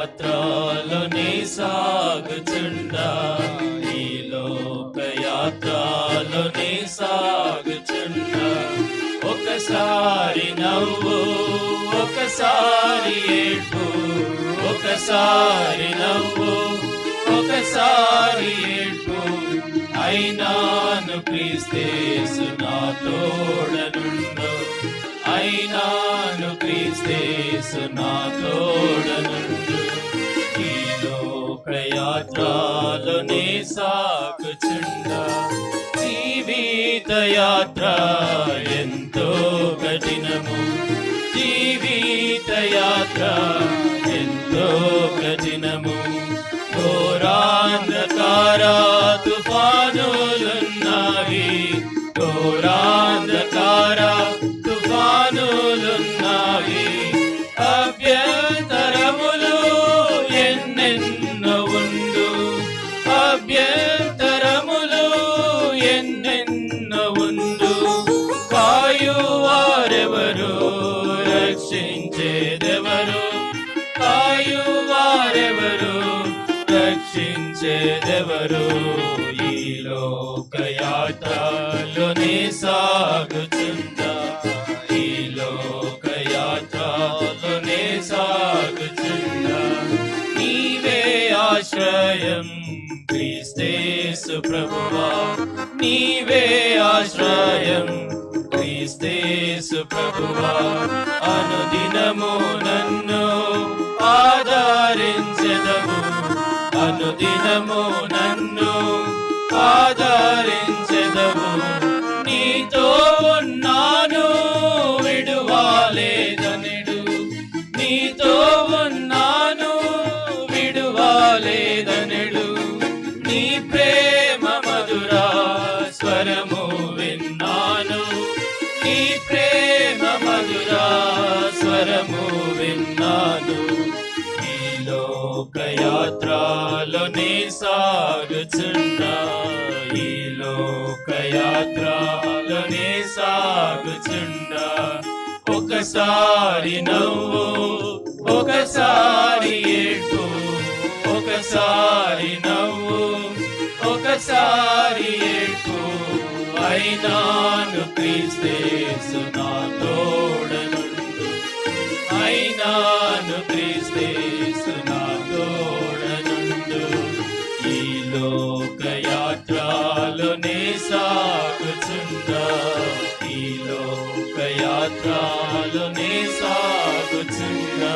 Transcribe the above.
లోకయాత్రలోనే సాగుచుండా. ఈ లోకయాత్రలోనే సాగుచుండా. ఒకసారి నవ్వు ఒకసారి ఏడు ఒకసారి నవ్వు ఒకసారి ఏడు అయినాను క్రీస్తేసు నా తోడనుండు. అయినాను క్రీస్తేసు నా తోడనుండు. లోకయాత్రలోనే సాగుచుండా జీవిత యాత్ర ఎంతో కఠినము జీవిత యాత్ర ఎంతో కఠినము రక్షించేదెవరు కాయువారెవరు రక్షించేదెవరు ఈ లోకయాత్రలోనే సాగుచుందా? ఈ లోకయాత్రలోనే సాగుచుందా? నీవే ఆశ్రయం క్రీస్తేసు ప్రభువా. నీవే ఆశ్రయం క్రీస్తేసు ప్రభువా. ఆదరించెదవు అనుదినము నన్ను ఆదరించెదవు నీతో ఉన్న లోకయాత్రలోనే సాగుచున్నా ఈ లోకయాత్రలోనే సాగుచున్నా ఒకసారి నవ్వు ఒకసారి ఏడు ఒకసారి నవ్వు ఒకసారి ఏడు అయినాను క్రీస్తేసు నా తోడనుండు. అయినాను క్రీస్తేసు ఈ లోకయాత్రలోనే సాగుచుందా